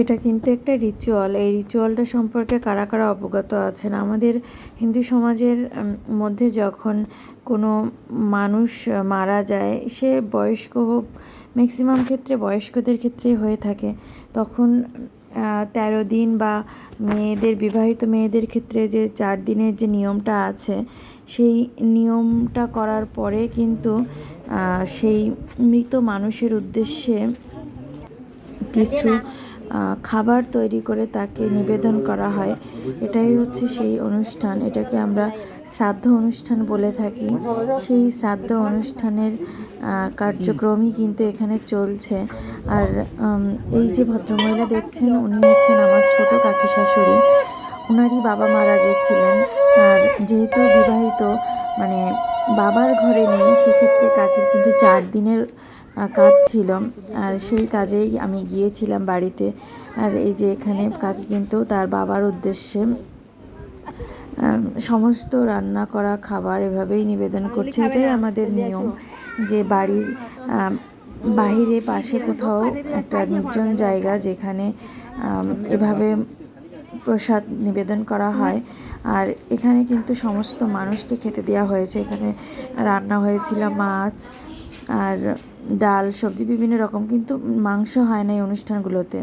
এটা কিন্তু একটা রিচুয়াল এই রিচুয়ালটা সম্পর্কে কারা কারা অবগত আছেন? আমাদের হিন্দু সমাজের মধ্যে যখন কোনো মানুষ মারা যায়, সে বয়স্ক হোক ম্যাক্সিমাম ক্ষেত্রে বয়স্কদের ক্ষেত্রে হয়ে থাকে। তখন তেরো দিন বা মেয়েদের, বিবাহিত মেয়েদের ক্ষেত্রে যে চার দিনের যে নিয়মটা আছে, সেই নিয়মটা করার পরে কিন্তু সেই মৃত মানুষের উদ্দেশ্যে কিছু খাবার তৈরি করে তাকে নিবেদন করা হয়। এটাই হচ্ছে সেই অনুষ্ঠান। এটাকে আমরা শ্রাদ্ধ অনুষ্ঠান বলে থাকি। সেই শ্রাদ্ধ অনুষ্ঠানের কার্যক্রমই কিন্তু এখানে চলছে। আর এই যে ভদ্রমহিলা দেখছেন, উনি হচ্ছেন আমার ছোট কাকি শাশুড়ি। ওনারই বাবা মারা গেছিলেন। আর যেহেতু বিবাহিত মানে বাবার ঘরে নেই, সেক্ষেত্রে কাকির কিন্তু চার দিনের কাজ ছিল। আর সেই কাজেই আমি গিয়েছিলাম বাড়িতে। আর এই যে এখানে কাকি কিন্তু তার বাবার উদ্দেশ্যে সমস্ত রান্না করা খাবার এভাবেই নিবেদন করছে। এটাই আমাদের নিয়ম যে বাড়ির বাহিরে পাশে কোথাও একটা নির্জন জায়গা যেখানে এভাবে প্রসাদ নিবেদন করা হয়। আর এখানে কিন্তু সমস্ত মানুষকে খেতে দেওয়া হয়েছে। এখানে রান্না হয়েছিল মাছ আর ডাল সবজি বিভিন্ন রকম। কিন্তু মাংস হয় না এই অনুষ্ঠানগুলোতে।